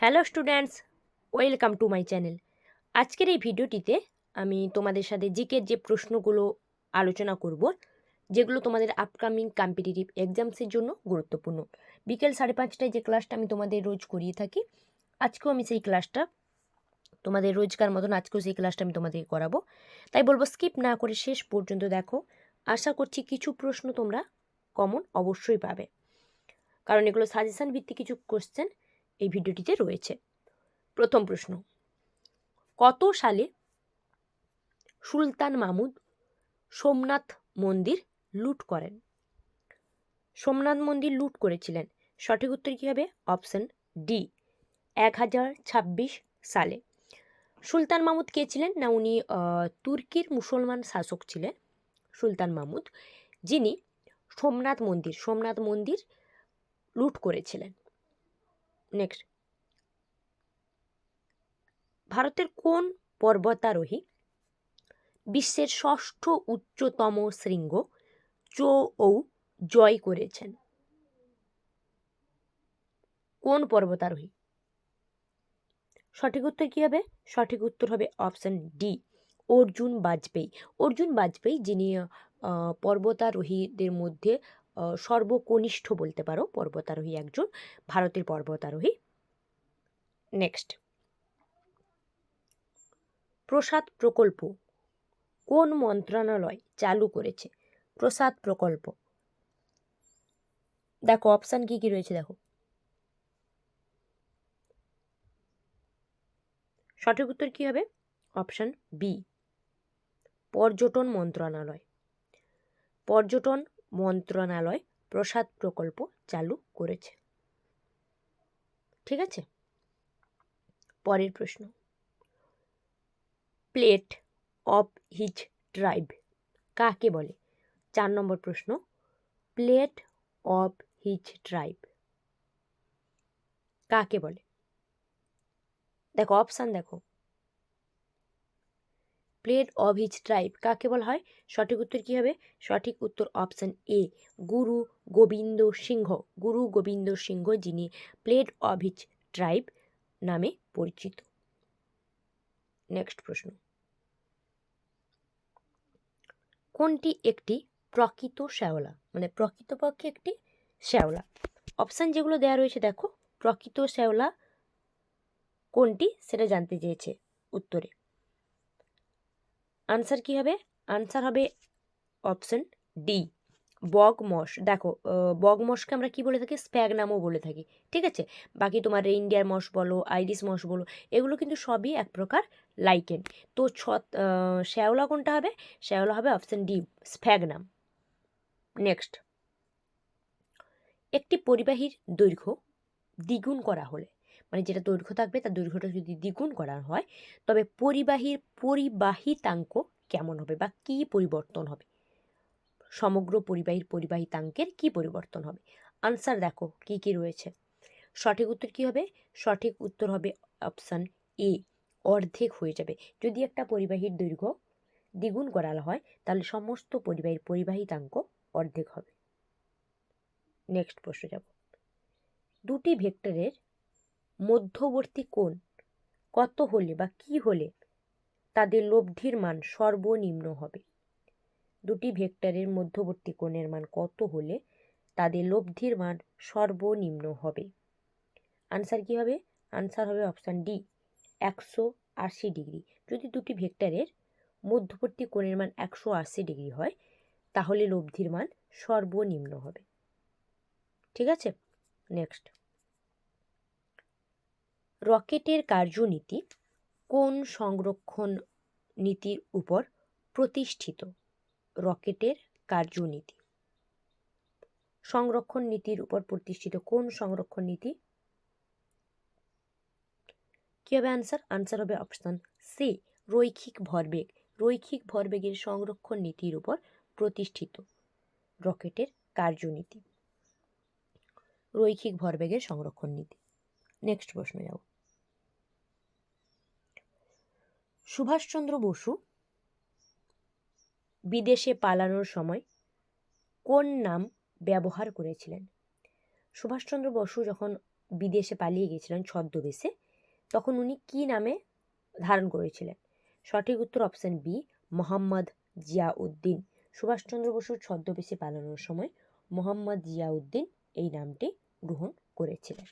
Hello students, welcome to my channel. আজকের এই ভিডিওটিতে আমি তোমাদের সাথে জিকের যে প্রশ্নগুলো আলোচনা করব, যেগুলো তোমাদের আপকামিং কম্পিটিটিভ এক্সামসের জন্য গুরুত্বপূর্ণ। বিকেল সাড়ে পাঁচটায় যে ক্লাসটা আমি তোমাদের রোজ করিয়ে থাকি, আজকেও আমি সেই ক্লাসটা তোমাদের রোজকার মতন আজকেও সেই ক্লাসটা আমি তোমাদের করাবো। তাই বলব স্কিপ না করে শেষ পর্যন্ত দেখো, আশা করছি কিছু প্রশ্ন তোমরা কমন অবশ্যই পাবে। কারণ এগুলো সাজেশান ভিত্তিক কিছু কোশ্চেন এই ভিডিওটিতে রয়েছে। প্রথম প্রশ্ন, কত সালে সুলতান মাহমুদ সোমনাথ মন্দির লুট করেন? সোমনাথ মন্দির লুট করেছিলেন। সঠিক উত্তর কী হবে? অপশন ডি, এক হাজার ছাব্বিশ সালে। সুলতান মাহমুদ কে ছিলেন? না, উনি তুর্কির মুসলমান শাসক ছিলেন, সুলতান মাহমুদ, যিনি সোমনাথ মন্দির সোমনাথ মন্দির লুট করেছিলেন। নেক্সট ভারতের কোন পর্বতারোহী বিশ্বের ষষ্ঠ উচ্চতম শৃঙ্গ চো ও জয় করেছেন? কোন পর্বতারোহী? সঠিক উত্তর কী হবে? সঠিক উত্তর হবে অপশন ডি, অর্জুন বাজপেয়ী। অর্জুন বাজপেয়ী যিনি পর্বতারোহীদের মধ্যে সর্বকনিষ্ঠ বলতে পারো, পর্বতারোহী একজন, ভারতের পর্বতারোহী। নেক্সট প্রসাদ প্রকল্প। কোন মন্ত্রণালয় চালু করেছে? প্রসাদ প্রকল্প। দেখো অপশান কি কি রয়েছে দেখো। সঠিক উত্তর কি হবে? অপশান বি পর্যটন মন্ত্রণালয়। পর্যটন মন্ত্রণালয় প্রসাদ প্রকল্প চালু করেছে। ঠিক আছে? পরের প্রশ্ন। প্লেট অফ হিজ ট্রাইব কাকে বলে? চার নম্বর প্রশ্ন। প্লেট অফ হিজ ট্রাইব কাকে বলে? দেখো, অপশান দেখো। প্লেট অফ হিজ ট্রাইব, কাকে বলা হয়? সঠিক উত্তর কী হবে? সঠিক উত্তর অপশান এ, গুরু গোবিন্দ সিংহ। গুরু গোবিন্দ সিংহ যিনি প্লেট অফ হিজ ট্রাইব নামে পরিচিত। নেক্সট প্রশ্ন। কোনটি একটি প্রকৃত শ্যাওলা? মানে প্রকৃতপক্ষে একটি শ্যাওলা। অপশান যেগুলো দেওয়া রয়েছে, দেখো। প্রকৃত শ্যাওলা কোনটি? সেটা জানতে চেয়েছে উত্তরে। আনসার কি হবে? আনসার হবে অপশন ডি বগ মশ। দেখো আহ, বগ মশকে আমরা কি বলে থাকি? স্প্যাগ নামও বলে থাকি। ঠিক আছে? বাকি তোমার ইন্ডিয়ার মশ বলো আইরিশ মশ বলো এগুলো কিন্তু সবই এক প্রকার লাইকেন তো ছ শ্যাওলা কোনটা হবে? শ্যাওলা হবে অপশন ডি স্প্যাগনাম নেক্সট একটি পরিবাহীর দৈর্ঘ্য দ্বিগুণ করা হলে মানে যেটা দৈর্ঘ্য থাকবে, তার দৈর্ঘ্যটা যদি দ্বিগুণ করা হয়, তবে পরিবাহীর পরিবাহিতাঙ্ক কেমন হবে বা কি পরিবর্তন হবে? সমগ্র পরিবাহীর পরিবাহিতাঙ্কের কি পরিবর্তন হবে? আনসার দেখো, কি কি রয়েছে? সঠিক উত্তর কি হবে? সঠিক উত্তর হবে অপশান এ অর্ধেক হয়ে যাবে। যদি একটা পরিবাহীর দৈর্ঘ্য দ্বিগুণ করা হয়, তাহলে সমস্ত পরিবাহীর পরিবাহিতাঙ্ক অর্ধেক হবে। নেক্সট প্রশ্ন যাব। দুটি ভেক্টরের মধ্যবর্তী কোণ? কত হলে বা কি হলে তাদের লব্ধির মান সর্বনিম্ন হবে? দুটি ভেক্টরের মধ্যবর্তী কোণের মান কত হলে তাদের লব্ধির মান সর্বনিম্ন হবে? আনসার কি হবে? আনসার হবে অপশান ডি, একশো আশি ডিগ্রি। যদি দুটি ভেক্টরের মধ্যবর্তী কোণের মান একশো আশি ডিগ্রি হয়, তাহলে লব্ধির মান সর্বনিম্ন হবে। ঠিক আছে? নেক্সট। রকেটের কার্যনীতি কোন সংরক্ষণ নীতির উপর প্রতিষ্ঠিত? রকেটের কার্যনীতি। সংরক্ষণ নীতির উপর প্রতিষ্ঠিত কোন সংরক্ষণ নীতি? কি হবে আনসার আনসার হবে অপশন সি রৈখিক ভরবেগ। রৈখিক ভরবেগের সংরক্ষণ নীতির উপর প্রতিষ্ঠিত রকেটের কার্যনীতি। রৈখিক ভরবেগের সংরক্ষণ নীতি। নেক্সট প্রশ্ন যাব। সুভাষচন্দ্র বসু বিদেশে পালানোর সময় কোন নাম ব্যবহার করেছিলেন? সুভাষচন্দ্র বসু যখন বিদেশে পালিয়ে গিয়েছিলেন ছদ্মবেশে, তখন উনি কী নামে ধারণ করেছিলেন? সঠিক উত্তর অপশান বি, মোহাম্মদ জিয়াউদ্দিন। সুভাষচন্দ্র বসুর ছদ্মবেশে পালানোর সময় মোহাম্মদ জিয়াউদ্দিন এই নামটি গ্রহণ করেছিলেন।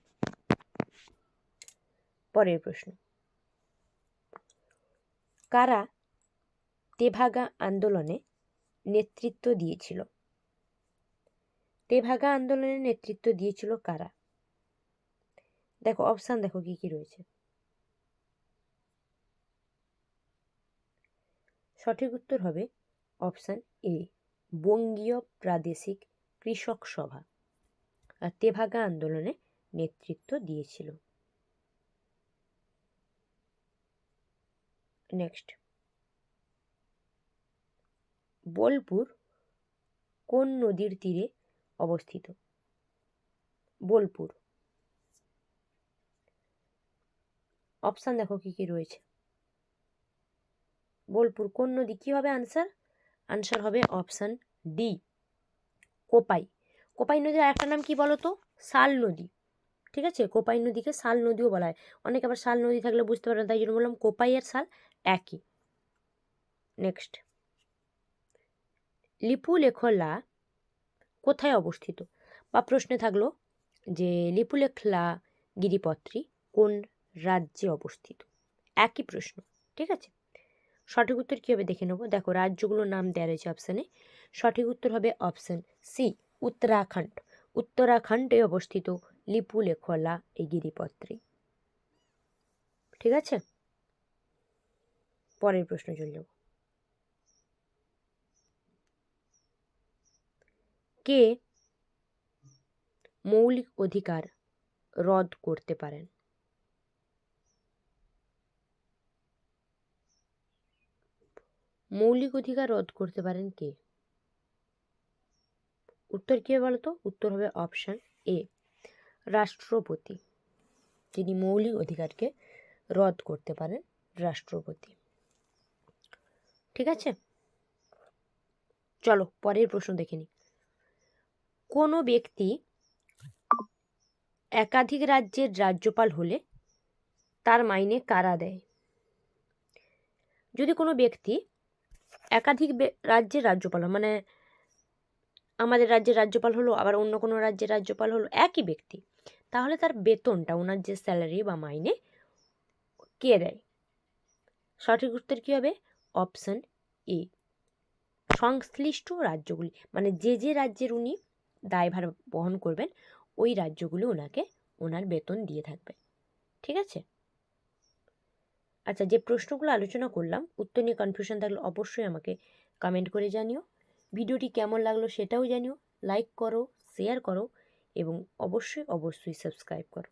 পরের প্রশ্ন। কারা তেভাগা আন্দোলনে নেতৃত্ব দিয়েছিল? তেভাগা আন্দোলনে নেতৃত্ব দিয়েছিল কারা? দেখো অপশান দেখো কি কি রয়েছে। সঠিক উত্তর হবে অপশান এ বঙ্গীয় প্রাদেশিক কৃষক সভা। আর তেভাগা আন্দোলনে নেতৃত্ব দিয়েছিল। নেক্সট বোলপুর কোন নদীর তীরে অবস্থিত? বোলপুর। অপশান দেখো কি কি রয়েছে। বোলপুর কোন নদী? কী হবে আনসার আনসার হবে অপশান ডি কোপাই। কোপাই নদীর আরেকটা নাম কি বলো তো শাল নদী। ঠিক আছে? কোপাই নদীকে শাল নদীও বলা হয়। অনেক আবার শাল নদী থাকলে বুঝতে পারে না, তাই জন্য বললাম কোপাই আর শাল। একই। নেক্সট লিপু লেখলা কোথায় অবস্থিত? বা প্রশ্নে থাকল যে লিপুলেখলা গিরিপত্রী কোন রাজ্যে অবস্থিত? একই প্রশ্ন, ঠিক আছে? সঠিক উত্তর কী হবে দেখে নেব। দেখো, রাজ্যগুলোর নাম দেওয়া রয়েছে অপশানে সঠিক উত্তর হবে অপশান সি উত্তরাখণ্ড। উত্তরাখণ্ডে অবস্থিত লিপুলেখলা এই গিরিপত্রী। ঠিক আছে? পরের প্রশ্ন চলে যাব। কে মৌলিক অধিকার রদ করতে পারেন? মৌলিক অধিকার রদ করতে পারেন কে? উত্তর কী হবে বলতো? উত্তর হবে অপশান এ রাষ্ট্রপতি। যিনি মৌলিক অধিকারকে রদ করতে পারেন, রাষ্ট্রপতি। ঠিক আছে? চলো, পরের প্রশ্ন দেখে নিই। কোনো ব্যক্তি একাধিক রাজ্যের রাজ্যপাল হলে তার মাইনে কারা দেয়? যদি কোনো ব্যক্তি একাধিক রাজ্যের রাজ্যপাল মানে আমাদের রাজ্যের রাজ্যপাল হলো, আবার অন্য কোনো রাজ্যের রাজ্যপাল হলো, একই ব্যক্তি, তাহলে তার বেতনটা, ওনার যে স্যালারি বা মাইনে, কে দেয়? সঠিক উত্তর কী হবে? অপশান এ সংশ্লিষ্ট রাজ্যগুলি মানে যে যে রাজ্যের উনি দায়ভার বহন করবেন, ওই রাজ্যগুলি ওনাকে ওনার বেতন দিয়ে থাকবে। ঠিক আছে? আচ্ছা যে প্রশ্নগুলো আলোচনা করলাম, উত্তর নিয়ে কনফিউশন থাকলে অবশ্যই আমাকে কমেন্ট করে জানিও। ভিডিওটি কেমন লাগল সেটাও জানিও। লাইক করো শেয়ার করো, এবং অবশ্যই অবশ্যই সাবস্ক্রাইব করো।